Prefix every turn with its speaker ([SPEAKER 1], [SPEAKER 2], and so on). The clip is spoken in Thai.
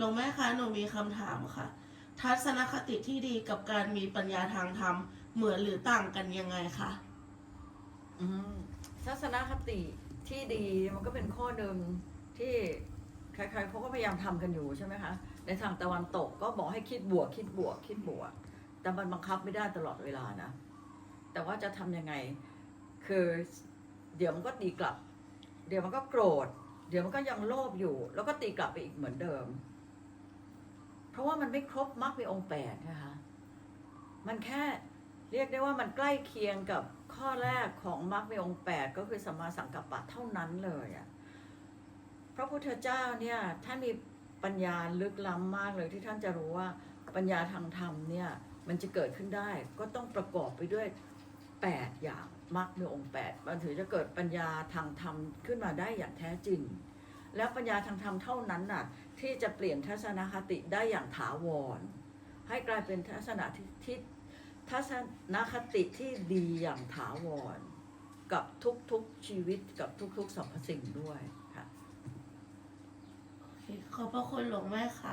[SPEAKER 1] หลวงแม่คะหนูมีคำถามค่ะ ทัศนคติที่ดีกับการมีปัญญาทางธรรมเหมือนหรือต่างกันยังไงคะ
[SPEAKER 2] อืมทัศนคติที่ดีมันก็เป็นข้อหนึ่งที่ใครๆเขาก็พยายามทำกันอยู่ใช่ไหมคะ ในทางตะวันตกก็บอกให้คิดบวก คิดบวก คิดบวก แต่มันบังคับไม่ได้ตลอดเวลานะ แต่ว่าจะทำยังไง คือเดี๋ยวมันก็ตีกลับ เดี๋ยวมันก็โกรธ เดี๋ยวมันก็ยังโลภอยู่ แล้วก็ตีกลับไปอีกเหมือนเดิม เพราะว่ามันไม่ครบมรรคมีองค์แปดนะคะ มันแค่เรียกได้ว่ามันใกล้เคียงกับข้อแรกของมรรคมีองค์แปดก็คือสัมมาสังกัปปะเท่านั้นเลยอะพระพุทธเจ้าเนี่ยท่านมีปัญญาลึกล้ำมากเลยที่ท่านจะรู้ว่าปัญญาทางธรรมเนี่ยมันจะเกิดขึ้นได้ก็ต้องประกอบไปด้วย 8 อย่างมรรคมีองค์8มันถึงจะเกิดปัญญาทางธรรมขึ้นมาได้อย่างแท้จริง แล้วปัญญาทางธรรมเท่านั้นน่ะที่จะเปลี่ยนทัศนคติได้อย่างถาวร ให้กลายเป็นทัศนคติที่ทัศนคติที่ดีอย่างถาวร กับทุกๆชีวิตกับทุกๆสรรพสิ่งด้วยค่ะ
[SPEAKER 1] ขอบพระคุณหลวงแม่ค่ะ